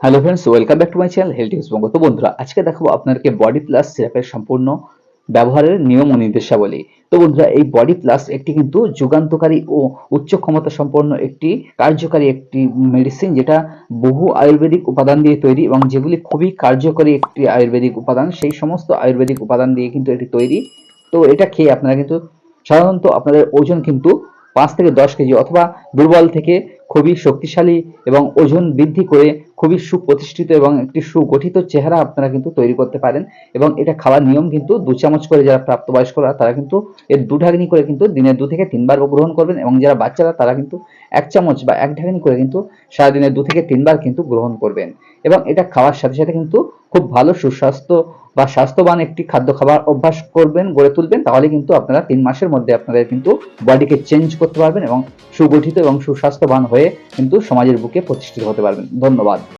Hello friends welcome back to my channel health tips Banga তো বন্ধুরা, আজকে দেখাবো আপনাদেরকে বডি প্লাস সিরাপের সম্পূর্ণ ব্যবহারের নিয়ম ও নির্দেশাবলী। তো বন্ধুরা, এই বডি প্লাস একটি কিন্তু যুগান্তকারী ও উচ্চ ক্ষমতা সম্পন্ন একটি কার্যকারী একটি মেডিসিন যেটা বহু আয়ুর্বেদিক উপাদান দিয়ে তৈরি এবং যেগুলি খুবই কার্যকরী একটি আয়ুর্বেদিক উপাদান, সেই সমস্ত আয়ুর্বেদিক উপাদান দিয়ে কিন্তু এটি তৈরি। তো এটা খেয়ে আপনারা কিন্তু সাধারণত আপনাদের ওজন কিন্তু পাঁচ থেকে দশ কেজি অথবা দুর্বল থেকে খুবই শক্তিশালী এবং ওজন বৃদ্ধি করে খুবই সুপ্রতিষ্ঠিত এবং একটি সুগঠিত চেহারা আপনারা কিন্তু তৈরি করতে পারেন। এবং এটা খাওয়ার নিয়ম কিন্তু দু চামচ করে যারা প্রাপ্তবয়স্করা, তারা কিন্তু এর দু ঢাকনি করে কিন্তু দিনে দু থেকে তিনবার গ্রহণ করবেন এবং যারা বাচ্চারা, তারা কিন্তু এক চামচ বা এক ঢাকনি করে কিন্তু সারাদিনে দু থেকে তিনবার কিন্তু গ্রহণ করবেন। এবং এটা খাওয়ার সাথে সাথে কিন্তু খুব ভালো সুস্বাস্থ্য বা স্বাস্থ্যবান একটি খাদ্য খাবার অভ্যাস করবেন, গড়ে তুলবেন, তাহলে কিন্তু আপনারা তিন মাসের মধ্যে আপনাদের কিন্তু বডিকে চেঞ্জ করতে পারবেন এবং সুগঠিত এবং সুস্বাস্থ্যবান হয়ে কিন্তু সমাজের বুকে প্রতিষ্ঠিত হতে পারবেন। ধন্যবাদ।